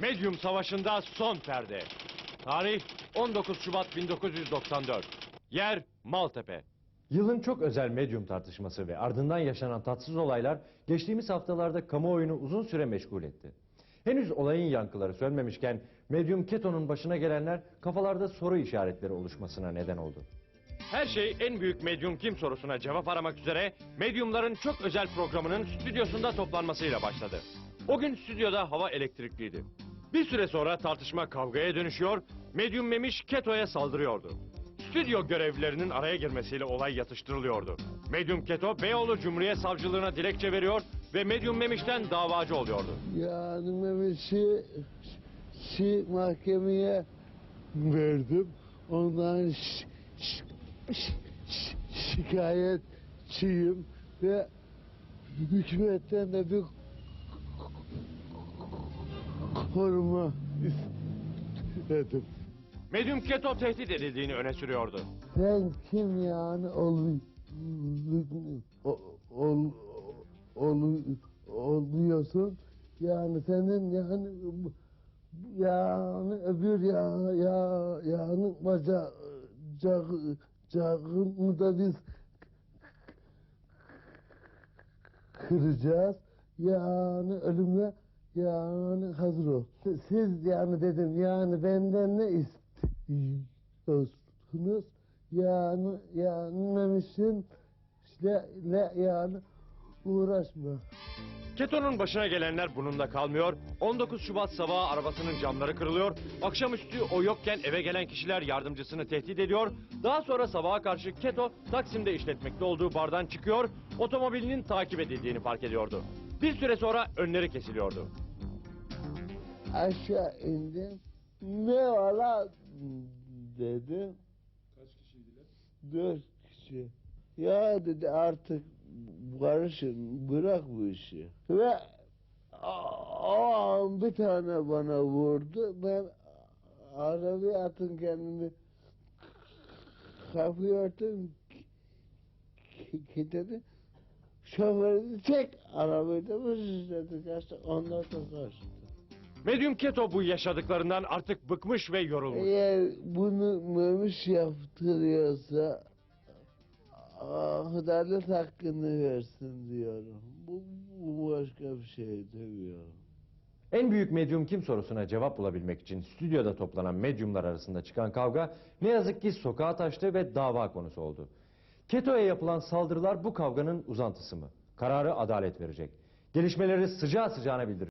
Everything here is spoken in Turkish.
Medyum Savaşı'nda son perde. Tarih 19 Şubat 1994. Yer Maltepe. Yılın çok özel medyum tartışması ve ardından yaşanan tatsız olaylar geçtiğimiz haftalarda kamuoyunu uzun süre meşgul etti. Henüz olayın yankıları sönmemişken medyum Keto'nun başına gelenler kafalarda soru işaretleri oluşmasına neden oldu. Her şey en büyük medyum kim sorusuna cevap aramak üzere medyumların çok özel programının stüdyosunda toplanmasıyla başladı. O gün stüdyoda hava elektrikliydi. Bir süre sonra tartışma kavgaya dönüşüyor, medyum Memiş Keto'ya saldırıyordu. Stüdyo görevlilerinin araya girmesiyle olay yatıştırılıyordu. Medyum Keto, Beyoğlu Cumhuriyet Savcılığına dilekçe veriyor ve Medyum Memiş'ten davacı oluyordu. Yani Mehmet'i şi mahkemeye verdim. Ondan ş- ş- ş- ş- şikayetçiyim ve hükümetten de bir koruma istedim. Medyum Keto tehdit edildiğini öne sürüyordu. Sen kim yani ol, ol, ol, ol, oluyorsun? Yani senin yani yani öbür ya ya yani baca cağını da biz kıracağız. Yani ölümle yani hazır ol. Siz yani dedim yani benden ne istiyorsunuz? Yani yani Memiş'in işte le, yani uğraşma. Keto'nun başına gelenler bununla kalmıyor. 19 Şubat sabahı arabasının camları kırılıyor. Akşamüstü o yokken eve gelen kişiler yardımcısını tehdit ediyor. Daha sonra sabaha karşı Keto Taksim'de işletmekte olduğu bardan çıkıyor. Otomobilinin takip edildiğini fark ediyordu. Bir süre sonra önleri kesiliyordu. Aşağı indim. Ne lan dedim. Kaç kişiydiler? Dört kişi. Ya dedi artık barışın bırak bu işi. Ve o- an bir tane bana vurdu. Ben arabaya atın kendimi kapıyı örtüm kilitledim. Şoför dedi çek arabayı da bu kaçtı. Ondan sonra kaçtı. Medyum Keto bu yaşadıklarından artık bıkmış ve yorulmuş. Eğer bunu Memiş yaptırıyorsa adalet hakkını versin diyorum. Bu, bu başka bir şey demiyorum. En büyük medyum kim sorusuna cevap bulabilmek için stüdyoda toplanan medyumlar arasında çıkan kavga ne yazık ki sokağa taştı ve dava konusu oldu. Keto'ya yapılan saldırılar bu kavganın uzantısı mı? Kararı adalet verecek. Gelişmeleri sıcağı sıcağına bildirecek.